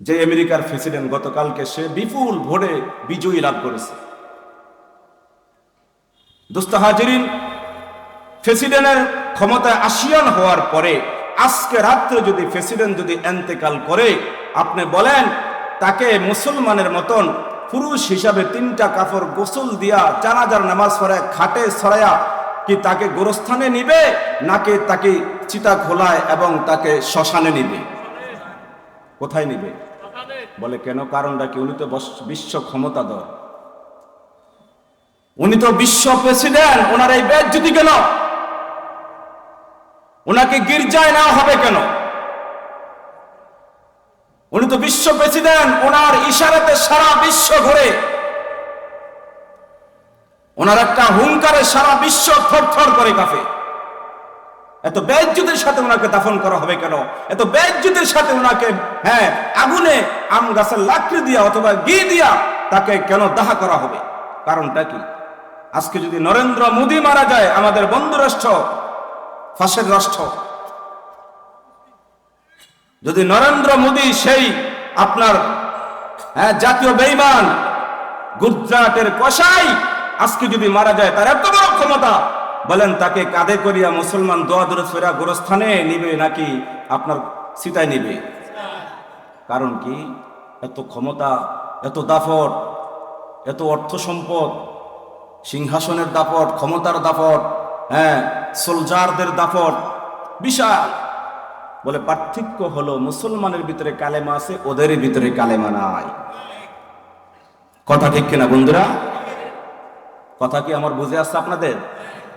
যে আমেরিকার প্রেসিডেন্ট গতকালকে সে বিপুল ভোটে বিজয়ী লাভ করেছে। দোস্ত প্রেসিডেন্টের ক্ষমতায় আসিয়ান হওয়ার পরে, আজকে রাত্রে যদি প্রেসিডেন্ট যদি এন্তেকাল করে, আপনি বলেন, তাকে মুসলমানের মতন পুরুষ হিসাবে তিনটা কাপড় গোসল দিয়া জানাজার নামাজ পড়ে, খাটে ছড়ায়া কি তাকে গোরস্থানে নিবে, নাকি তাকে চিতা খোলায় এবং তাকে শ্মশানে নিবে? কোথায় নিবে? বলে, কেন? কারণটা কি? উনি তো বিশ্ব ক্ষমতাধর। উনি তো বিশ্ব প্রেসিডেন্ট, ওনার এই বেদ যদি কেন ওনাকে গির্জায় নেওয়া হবে কেন? উনি তো বিশ্ব প্রেসিডেন্ট, ওনার ইশারাতে সারা বিশ্ব ঘুরে। ওনার একটা হুঙ্কারে সারা বিশ্ব থরথর করে কাঁপে। এত বেজ্জুদের সাথে ওনাকে দাফন করা হবে কেন? এত বেজ্জুদের সাথে ওনাকে হ্যাঁ আগুনে আম গাছের লাকড়ি দিয়া অথবা ঘি দিয়া তাকে কেন দাহা করা হবে? কারণটা কি? আজকে যদি নরেন্দ্র মোদী মারা যায়, আমাদের বন্ধু রাষ্ট্র, ফাঁসের রাষ্ট্র, যদি নরেন্দ্র মোদী সেই আপনার হ্যাঁ জাতীয় বেইমান, গুজরাটের কষাই আজকে যদি মারা যায়, তার এত বড় ক্ষমতা বলেন, তাকে কাঁধে করিয়া মুসলমান দোয়া দূরে ফেরা গোরস্থানে নিবে নাকি আপনার সীতায় নিবে? কারণ কি? এত ক্ষমতা, এত দাফট, এত অর্থ সম্পদ, সিংহাসনের দাপট ক্ষমতার দাপট হ্যাঁ সোলজারদের দাপট বিশাল। বলে পার্থক্য হলো মুসলমানের ভিতরে কালেমা আছে, ওদের ভিতরে কালেমা নাই। কথা ঠিক কিনা বন্ধুরা? কথা কি আমার বুঝে আসছে আপনাদের?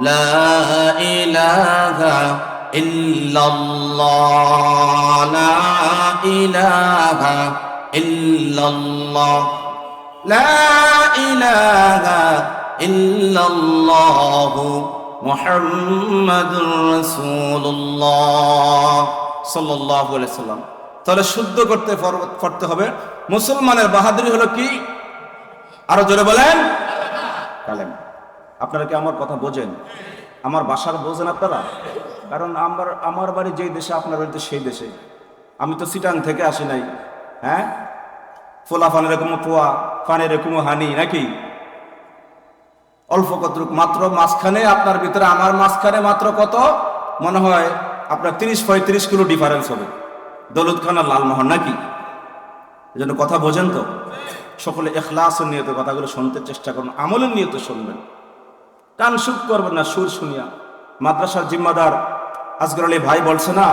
لا إله إلا الله لا إله إلا الله لا إله إلا الله لا إله إلا الله মোহাম্মদুর রাসূলুল্লাহ সাল্লাল্লাহু আলাইহি সাল্লাম তাহলে শুদ্ধ করতে পর- পড়তে হবে মুসলমানের বাহাদুরি হলো কি আরো জোরে বলেন কালেম আপনারা কি আমার কথা বোঝেন? আমার বাসার বোঝেন আপনারা? কারণ আমার আমার বাড়ি যেই দেশে, আপনার বাড়িতে সেই দেশে। আমি তো সিটাং থেকে আসি নাই হ্যাঁ? ফোলা ফানের এরকম পোয়া, ফানের এরকম হানি, নাকি? অল্প কতটুক, মাত্র মাঝখানে, আপনার ভিতরে আমার মাঝখানে মাত্র কত? মনে হয় আপনার তিরিশ পঁয়ত্রিশ কিলো ডিফারেন্স হবে। দৌলত খান আর লালমোহন, নাকি? এই জন্য কথা বোঝেন তো? সকলে এখলাস নিয়ত কথাগুলো শুনতে চেষ্টা করুন, আমলের নিয়ত শুনবেন। কান সুখ করবেন না, সুর শুনিয়া। মাদ্রাসার জিম্মাদার আজগর আলী ভাই বলছে, না,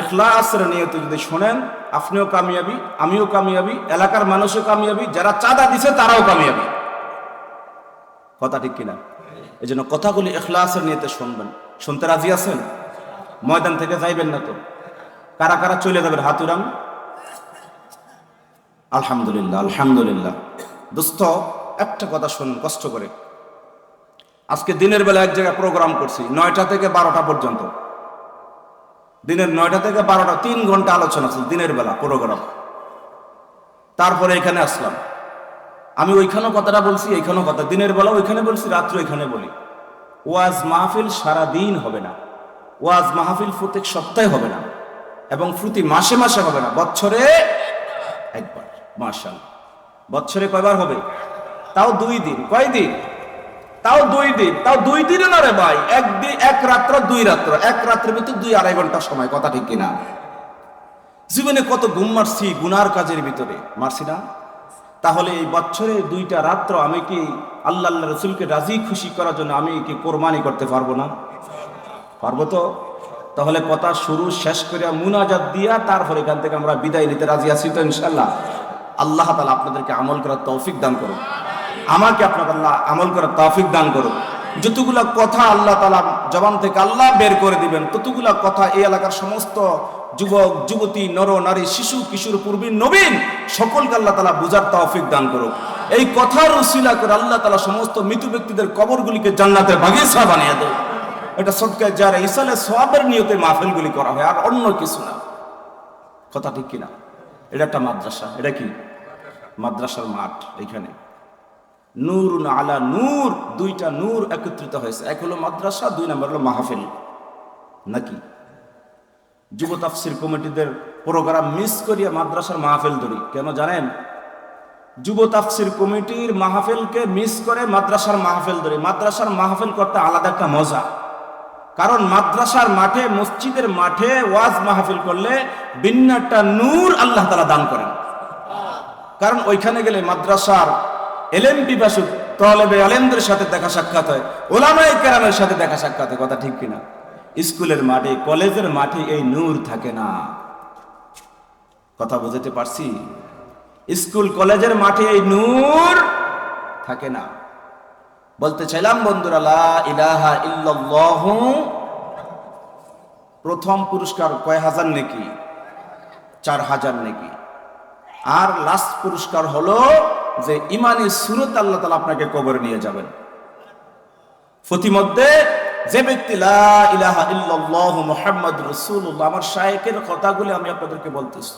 এখলাসের নিয়ত যদি শোনেন, আপনিও কামিয়াবি, আমিও কামিয়াবি, এলাকার মানুষও কামিয়াবি, যারা চাঁদা দিছে তারাও কামিয়াবি। কথা ঠিক কিনা? এই জন্য কথাগুলি এখলাসের নিয়েতে শুনবেন। শুনতে রাজি আছেন? ময়দান থেকে যাইবেন না তো? কারা কারা চলে যাবেন হাতুরাম? আলহামদুলিল্লাহ আলহামদুলিল্লাহ। দোস্ত, একটা কথা শুনুন, কষ্ট করে। আজকে দিনের বেলা এক জায়গায় প্রোগ্রাম করছি, নয়টা থেকে বারোটা পর্যন্ত। দিনের নয়টা থেকে বারোটা, তিন ঘণ্টা আলোচনা ছিল দিনের বেলা প্রোগ্রাম তারপরে এখানে আসলাম। আমি ওইখানেও কথাটা বলছি এইখানেও কথা, দিনের বেলা ওইখানে বলছি, রাত্রে ওইখানে বলি। ওয়াজ মাহফিল সারা দিন হবে না। ওয়াজ মাহফিল প্রত্যেক সপ্তাহে হবে না। এবং প্রতি মাসে মাসে হবে না। বছরে একবার মাসাল বছরে কয়বার হবে? তাও দুই দিন। কয় দিন তাও দুই দিন, তাও দুই দিনে না রে ভাই? একদিন এক রাত্র, দুই রাত্র। এক রাত্রের ভিতরে দুই আড়াই ঘণ্টা সময়, কথা ঠিক কিনা? জীবনে কত ঘুম মারছি গুনার কাজের ভিতরে। মারছি না? তাহলে এই বছরে দুইটা রাত্র আমি কি আল্লাহ আল্লাহ রসুলকে রাজি খুশি করার জন্য আমি কি কোরবানি করতে পারব না? পারব তো? তাহলে কথা শুরু শেষ করে মুনাজাত দিয়া তারপর এখান থেকে আমরা বিদায় নিতে রাজি আছি তো ইনশাল্লাহ আল্লাহ তালা আপনাদেরকে আমল করার তৌফিক দান করুন। আমাকে আপনার আল্লাহ আমল করার তৌফিক দান করুন যতগুলা কথা আল্লাহ তালা জবান থেকে আল্লাহ বের করে দিবেন, ততগুলা কথা এই এলাকার সমস্ত যুবক, যুবতী, নর, নারী, শিশু, কিশোর পূর্বীন নবীন, সকলকে আল্লাহ তালা বুঝার তৌফিক দান করুক। এই কথার উসিলা করে আল্লাহ তালা সমস্ত মৃত ব্যক্তিদের কবরগুলিকে জান্নাতের বাগিচা বানিয়ে দেয় এটা সৎকার যারা ইসালে সবের নিয়তে মাহফিলগুলি করা হয়, আর অন্য কিছু না। কথা ঠিক কিনা? এটা একটা মাদ্রাসা, এটা কি? মাদ্রাসার মাঠ এখানে। নূর আলা নূর, দুইটা নূর একত্রিত হয়েছে। এক হলো মাদ্রাসা, দুই নম্বর হলো মাহফিল। নাকি? যুব তাফসির কমিটিদের প্রোগ্রাম মিস করিয়া মাদ্রাসার মাহফিল ধরি। কেন জানেন? যুব তাফসির কমিটির মাহফিলকে মিস করে মাদ্রাসার মাহফিল ধরি। মাদ্রাসার মাহফিল করতে আলাদা একটা মজা। কারণ মাদ্রাসার মাঠে, মসজিদের মাঠে ওয়াজ মাহফিল করলে ভিন্ন একটা নূর আল্লাহ তালা দান করেন। কারণ ওইখানে গেলে মাদ্রাসার এলেম পিপাসুক তলেবে আলেমদের সাথে দেখা সাক্ষাৎ হয় ওলামাই কেরামের সাথে দেখা সাক্ষাৎ হয়, কথা ঠিক কিনা? স্কুলের মাঠে, কলেজের মাঠে এই নূর থাকে না। কথা বুঝতে পারছি? স্কুল, কলেজের মাঠে এই নূর থাকে না। বলতে চাইলাম, বন্ধুরা, লা ইলাহা ইল্লাল্লাহু, প্রথম পুরস্কার কয় হাজার নেকি? চার হাজার নেকি? আর লাস্ট পুরস্কার হলো যে ইমানি সুরত আল্লাহ তালা আপনাকে কবরে নিয়ে যাবেন। প্রতিমধ্যে যে ব্যক্তি ইলাহা ইল্লাল্লাহু মুহাম্মাদ রাসূলুল্লাহ আমার শায়েকের কথাগুলি আমি আপনাদেরকে বলতেছি।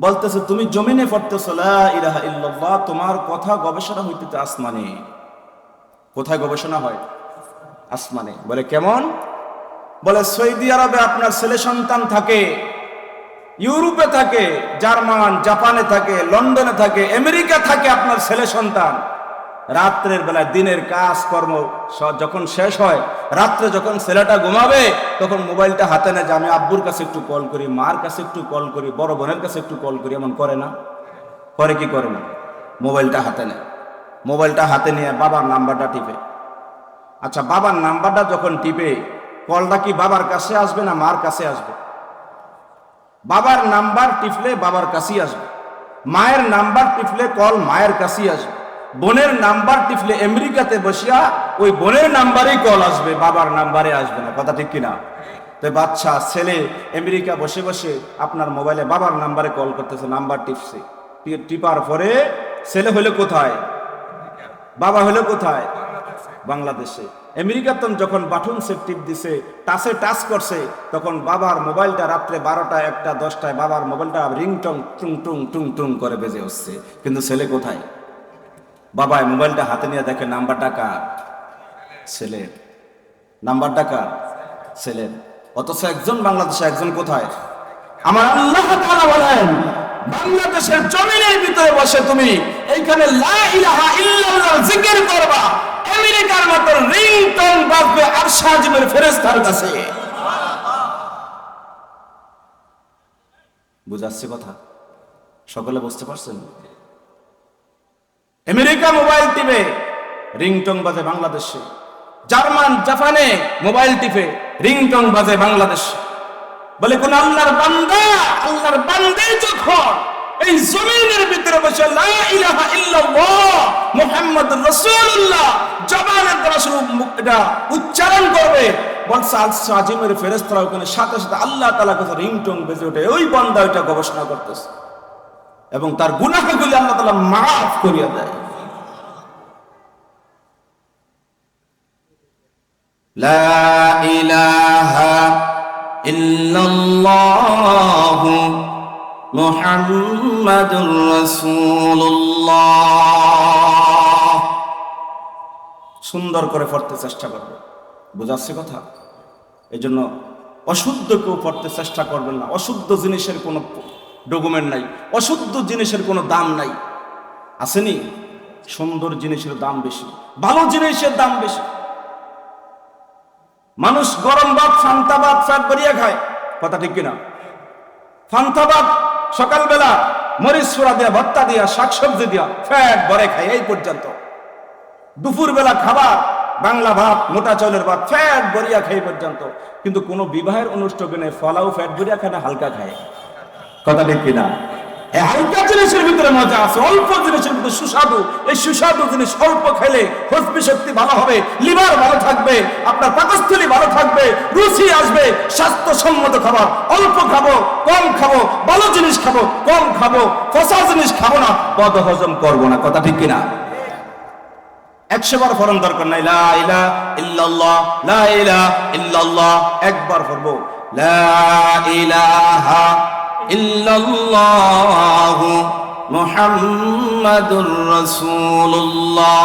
বলতেছে, তুমি জমিনে পড়তেছো, লা ইলাহা ইল্লাল্লাহ তোমার কথা গবেষণা হইতেছে আসমানে। কোথায় গবেষণা হয়? আসমানে। বলে, কেমন? বলে, সৌদি আরবে আপনার ছেলে সন্তান থাকে ইউরোপে থাকে, জার্মান, জাপানে থাকে, লন্ডনে থাকে, আমেরিকা থাকে আপনার ছেলে সন্তান। রাত্রের বেলায় দিনের কাজ কর্ম যখন শেষ হয়, রাত্রে যখন ছেলেটা ঘুমাবে, তখন মোবাইলটা হাতে নেয় যে আমি আব্বুর কাছে একটু কল করি, মার কাছে একটু কল করি, বড় বোনের কাছে একটু কল করি, এমন করে না। করে কি করে না? মোবাইলটা হাতে নেয়। মোবাইলটা হাতে নিয়ে বাবার নাম্বারটা টিপে। আচ্ছা বাবার নাম্বারটা যখন টিপে, কলটা কি বাবার কাছে আসবে না মার কাছে আসবে? বাবার নাম্বার টিপলে বাবার কাছেই আসবে। মায়ের নাম্বার টিপলে কল মায়ের কাছেই আসবে। বোনের নাম্বার টিপলে আমেরিকাতে বসিয়া ওই বোনের নাম্বারেই কল আসবে, বাবার নাম্বারে আসবে না। কথা ঠিক কিনা? তো বাচ্চা, ছেলে আমেরিকা বসে বসে আপনার মোবাইলে বাবার নাম্বারে কল করতেছে, নাম্বার টিপছে। টিপার পরে ছেলে হলে কোথায়? বাবা হলো কোথায়? বাংলাদেশে। আমেরিকার তখন যখন বাটন সেট টিপ দিছে টাচে টাচ করছে, তখন বাবার মোবাইলটা রাত্রে বারোটা একটা দশটায় বাবার মোবাইলটা রিংটং, টুং টুং টুং টুং করে বেজে হচ্ছে কিন্তু ছেলে কোথায়? বাবাই মোবাইলটা হাতে নিয়ে দেখে, নাম্বারটা কার? ছেলের নাম্বারটা কার? ছেলের অথচ একজন বাংলাদেশে, একজন কোথায়? আমার আল্লাহ বলেন, বাংলাদেশের জমিনের ভিতরে বসে তুমি, এইখানে বাজবে আর ফেরেশতার কাছে। বুঝাচ্ছে কথা? সকলে বুঝতে পারছেন? আমেরিকা মোবাইল টিপে রিংটং বাজে বাংলাদেশে। জার্মান, জাপানে মোবাইল টিপে রিংটং বাজে বাংলাদেশে। বলে কোন আল্লাহর বান্দা, আল্লাহর বান্দে যখন এই জমিনের ভিতরে বসে মোহাম্মদ রসুল্লাহ জবানের দ্বারা শুরু উচ্চারণ করবে। সাথে সাথে আল্লাহ তালা গবেষণা করতেছে। এবং তার গুণাহগুলি আল্লাহ মাফ করিয়া দেয়। محمد رسول الله সুন্দর করে পড়তে চেষ্টা করবে বোঝাচ্ছে কথা এই জন্য অশুদ্ধ কেউ পড়তে চেষ্টা করবেন না অশুদ্ধ জিনিসের কোনো ডকুমেন্ট নাই অশুদ্ধ জিনিসের কোনো দাম নাই আসেনি সুন্দর জিনিসের দাম বেশি ভালো জিনিসের দাম বেশি মানুষ গরম ভাত ফান্তা ভাত ফ্যাট বাড়িয়ে খায় কথা ঠিক কিনা ফান্তা ভাত সকালবেলা মরিচ সুরা দিয়া ভত্তা দিয়া, শাকসবজি দিয়া, ফ্যাট ভরে খায় এই পর্যন্ত। দুপুরবেলা খাবার, বাংলা ভাত, মোটা চাউলের ভাত, ফ্যাট বরিয়া খাই পর্যন্ত। কিন্তু কোনো বিবাহের অনুষ্ঠানে ফলাও ফ্যাট বরিয়া খায় না, হালকা খায়। কথা ঠিক কিনা? হালকা জিনিসের ভিতরে মজা আছে, অল্প জিনিসের ভিতরে সুস্বাদু। এই সুস্বাদু জিনিস অল্প খেলে হজমি শক্তি ভালো হবে, লিভার ভালো থাকবে, আপনার পাকস্থলী ভালো থাকবে, রুচি আসবে, স্বাস্থ্যসম্মত খাবার অল্প খাব কম খাব, ভালো জিনিস খাব, কম খাব, ফসা জিনিস খাব না বদ হজম করব না, কথা ঠিক কিনা? একশো বার ফরম দরকার নাই ইল্লাল্লাহ ইল্লাল্লাহ, একবার মুহাম্মাদুর রাসূলুল্লাহ।